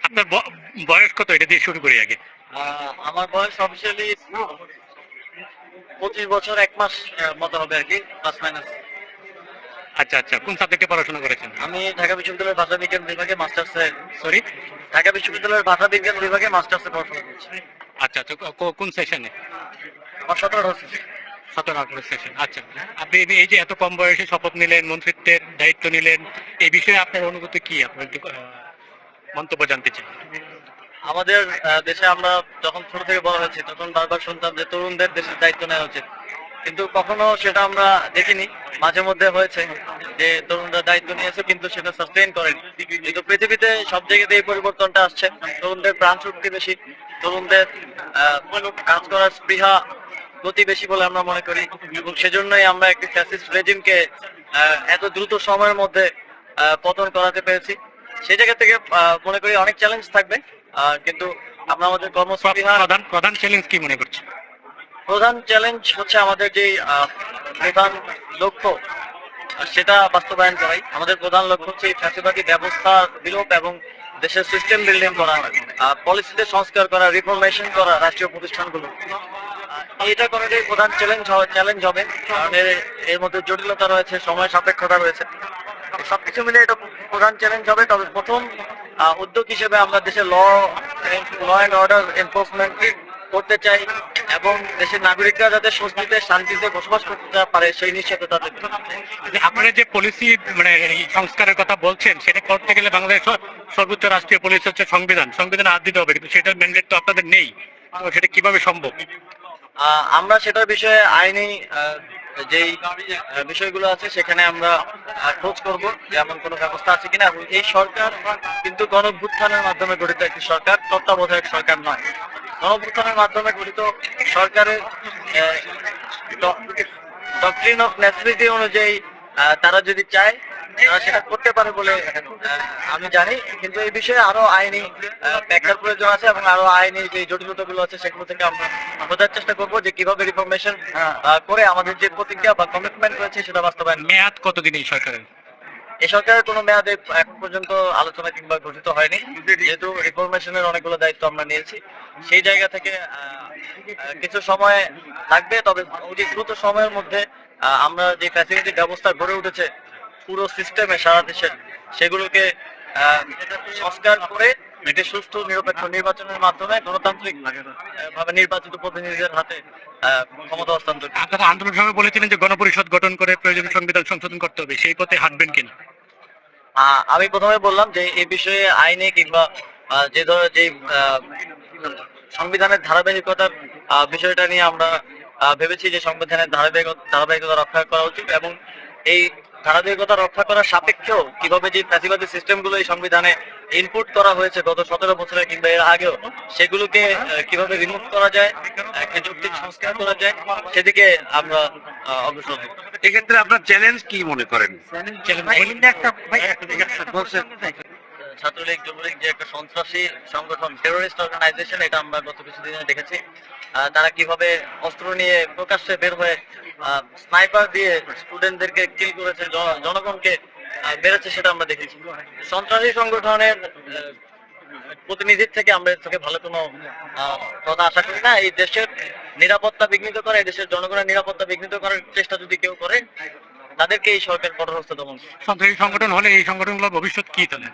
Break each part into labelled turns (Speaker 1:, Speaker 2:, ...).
Speaker 1: আপনার বয়স কত? এটা দিয়ে শুরু করি আগে।
Speaker 2: আমার বয়স অফিসিয়ালি পঁচিশ বছর এক মাস মতো হবে আর কি প্লাস মাইনাস
Speaker 1: আচ্ছা আচ্ছা কোন সাবজেক্টে পড়াশোনা করেছেন?
Speaker 2: আমি ঢাকা বিশ্ববিদ্যালয়ের ভাষা বিজ্ঞান বিভাগে মাস্টার্সে
Speaker 1: সরি
Speaker 2: ঢাকা বিশ্ববিদ্যালয়ের ভাষা বিজ্ঞান বিভাগে মাস্টার্সে পড়াশোনা করছি।
Speaker 1: আচ্ছা আচ্ছা কোন সেশনে
Speaker 2: আমার সতেরো
Speaker 1: সতেরো আঠারো সেশন আচ্ছা। আপনি এই- যে এত কম বয়সে শপথ নিলেন মন্ত্রিত্বের দায়িত্ব নিলেন এই বিষয়ে আপনার অনুভূতি কি? আপনার মন্তব্য জানতে চাই।
Speaker 2: আমাদের দেশে আমরা যখন ছোট থেকে বড় হয়েছি, তখন বারবার শুনতাম যে তরুণদের দেশের দায়িত্ব নেওয়া উচিত। কিন্তু কখনো সেটা আমরা দেখিনি। মাঝে মধ্যে হয়েছে যে তরুণরা দায়িত্ব নিয়েছে, কিন্তু সেটা সাস্টেইন করেনি। কিন্তু পৃথিবীতে সব জায়গাতে এই পরিবর্তনটা আসছে। তরুণদের প্রাণ শক্তি বেশি, তরুণদের কাজ করার স্পৃহা গতি বেশি বলে আমরা মনে করি। এবং সেজন্যই আমরা একটি ফ্যাসিস্ট রেজিমকে এত দ্রুত সময়ের মধ্যে পতন করাতে পেরেছি। সেই জায়গা থেকে মনে করি অনেক চ্যালেঞ্জ থাকবে কিন্তু আমরা আমাদের কর্মস্পৃহা
Speaker 1: প্রধান প্রধান চ্যালেঞ্জ কি মনে করছেন?
Speaker 2: প্রধান চ্যালেঞ্জ হচ্ছে আমাদের যে প্রধান লক্ষ্য সেটা বাস্তবায়ন করাই। আমাদের প্রধান লক্ষ্য হচ্ছে এই ফ্যাসিবাদী ব্যবস্থা বিলোপ এবং দেশের সিস্টেম বিল্ডিং করা পলিসিতে সংস্কার করা রিফরমেশন করা রাষ্ট্রীয় প্রতিষ্ঠানগুলো। এটা করাটাই প্রধান চ্যালেঞ্জ চ্যালেঞ্জ হবে কারণ এর- এর মধ্যে জটিলতা রয়েছে সময় সাপেক্ষতা রয়েছে। সবকিছু মিলে এটা প্রধান চ্যালেঞ্জ হবে। তবে প্রথম উদ্যোগ হিসেবে আমরা দেশের law law and order enforcement করতে চাই এবং দেশের নাগরিকরা যাতে স্বস্তিতে শান্তিতে বসবাস করতে পারে সেই নিশ্চয়তা তাদের
Speaker 1: মানে আপনারা যে পলিসি মানে সংস্কারের কথা বলছেন সেটা করতে গেলে বাংলাদেশ সর্বোচ্চ রাষ্ট্রীয় পুলিশ হচ্ছে সংবিধান। সংবিধান হাত দিতে হবে কিন্তু সেটার ম্যান্ডেট তো আপনাদের নেই। সেটা কীভাবে সম্ভব?
Speaker 2: আহ, আমরা সেটার বিষয়ে আইনি যেই বিষয়গুলো আছে, সেখানে আমরা খোঁজ করব এমন কোনো ব্যবস্থা আছে কিনা। এবং এই সরকার কিন্তু গণভ্যুত্থানের মাধ্যমে গঠিত একটি সরকার, তত্ত্বাবধায়ক সরকার নয়। গণভ্যুত্থানের মাধ্যমে গঠিত সরকারের ডক্ট্রিন অফ নেসিলিটি অনুযায়ী তারা যদি চায় সেটা করতে পারে বলে আমি জানি কিন্তু এই বিষয়ে আরও আইনি ব্যাখ্যার প্রয়োজন আছে এবং আরও আইনি যে জটিলতাগুলো আছে সেগুলো থেকে আমরা বোঝার চেষ্টা করব যে কীভাবে রিফরমেশন করে আমাদের যে প্রতিজ্ঞা বা কমিটমেন্ট রয়েছে সেটা বাস্তবায়ন
Speaker 1: মেয়াদ কতদিন এই সরকারের?
Speaker 2: এই সরকারের কোনো মেয়াদে এখন পর্যন্ত আলোচনা কিংবা ঘোষিত হয়নি যেহেতু রিফরমেশনের অনেকগুলো দায়িত্ব আমরা নিয়েছি। সেই জায়গা থেকে কিছু সময় লাগবে তবে অতি দ্রুত সময়ের মধ্যে আমরা যে ফ্যাসিলিটি ব্যবস্থা গড়ে উঠেছে পুরো সিস্টেমে সারা দেশে সেগুলোকে সংস্কার করে একটি সুষ্ঠু নিরপেক্ষ নির্বাচনের মাধ্যমে গণতান্ত্রিক ভাবে নির্বাচিত প্রতিনিধিদের হাতে ক্ষমতা হস্তান্তর
Speaker 1: আপনারা আন্দোলন সময় বলেছিলেন যে গণপরিষদ গঠন করে প্রয়োজনীয় সংবিধান সংশোধন করতে হবে সেই পথে হাঁটবেন কিনা?
Speaker 2: আমি প্রথমে বললাম যে এই বিষয়ে আইনে কিংবা যে ধরনের যে সংবিধানের ধারাবাহিকতার বিষয়টা নিয়ে আমরা ভেবেছি যে সংবিধানের ধারাবাহিকতা ধারাবাহিকতা রক্ষা করা উচিত এবং এই ধারাবাহিকতা রক্ষা করার সাপেক্ষেও কীভাবে যে ফ্যাসিবাদী সিস্টেমগুলো এই সংবিধানে ইনপুট করা হয়েছে গত সতেরো বছরে কিংবা এর আগেও সেগুলোকে কীভাবে রিমুভ করা যায় যৌক্তিক সংস্কার করা যায় সেদিকে আমরা অগ্রসর হব।
Speaker 3: এক্ষেত্রে আপনার চ্যালেঞ্জ কি মনে করেন?
Speaker 2: ছাত্রলীগ যুবলীগ যে একটা সন্ত্রাসী সংগঠন টেরোরিস্ট অর্গানাইজেশন এটা আমরা গত কিছুদিনে দেখেছি। তারা কীভাবে অস্ত্র নিয়ে প্রকাশ্যে বের হয়ে স্নাইপার দিয়ে স্টুডেন্টদেরকে কিল করেছে জনগণকে সেটা আমরা দেখেছি। সন্ত্রাসী সংগঠনের প্রতিনিধির থেকে আমরা থেকে ভালো কোনো কথা আশা করি না। এই দেশের নিরাপত্তা বিঘ্নিত করে এই দেশের জনগণের নিরাপত্তা বিঘ্নিত করার চেষ্টা যদি কেউ করে তাদেরকে এই সরকার কঠোর হস্তে দমন
Speaker 1: সন্ত্রাসী সংগঠন হলে এই সংগঠনগুলোর ভবিষ্যৎ কি তাহলে?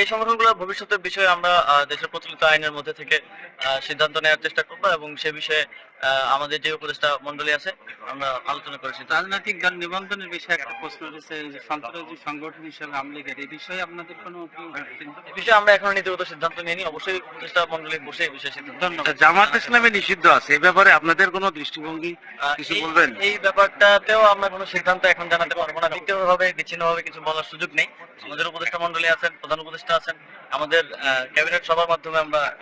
Speaker 2: এই সংগঠনগুলোর ভবিষ্যতের বিষয়ে আমরা দেশের প্রচলিত আইনের মধ্যে থেকে আহ, সিদ্ধান্ত নেওয়ার চেষ্টা করব এবং সে বিষয়ে আমাদের যে উপদেষ্টা মন্ডলী আছে আমরা আলোচনা করেছি।
Speaker 4: রাজনৈতিক দল নিবন্ধনের বিষয়ে একটা প্রশ্ন উঠেছে যে সন্ত্রাসী সংগঠন হিসেবে আওয়ামী লীগের এই বিষয়ে আপনাদের কোনো
Speaker 2: এই বিষয়ে আমরা এখনও নীতিগত সিদ্ধান্ত নিইনি। অবশ্যই উপদেষ্টা মন্ডলী বসে এই বিষয়ে সিদ্ধান্ত
Speaker 3: জামাত ইসলামে নিষিদ্ধ আছে। এই ব্যাপারে আপনাদের কোনো দৃষ্টিভঙ্গি কিছু
Speaker 2: এই-
Speaker 3: বলবেন?
Speaker 2: এই ব্যাপারটাতেও আমরা কোনো সিদ্ধান্ত এখন জানাতে পারব না। ব্যক্তিগতভাবে বিচ্ছিন্নভাবে কিছু বলার সুযোগ নেই। আমাদের উপদেষ্টা মন্ডলী আছেন প্রধান উপদেষ্টা আছেন। আমাদের ক্যাবিনেট সভার মাধ্যমে আমরা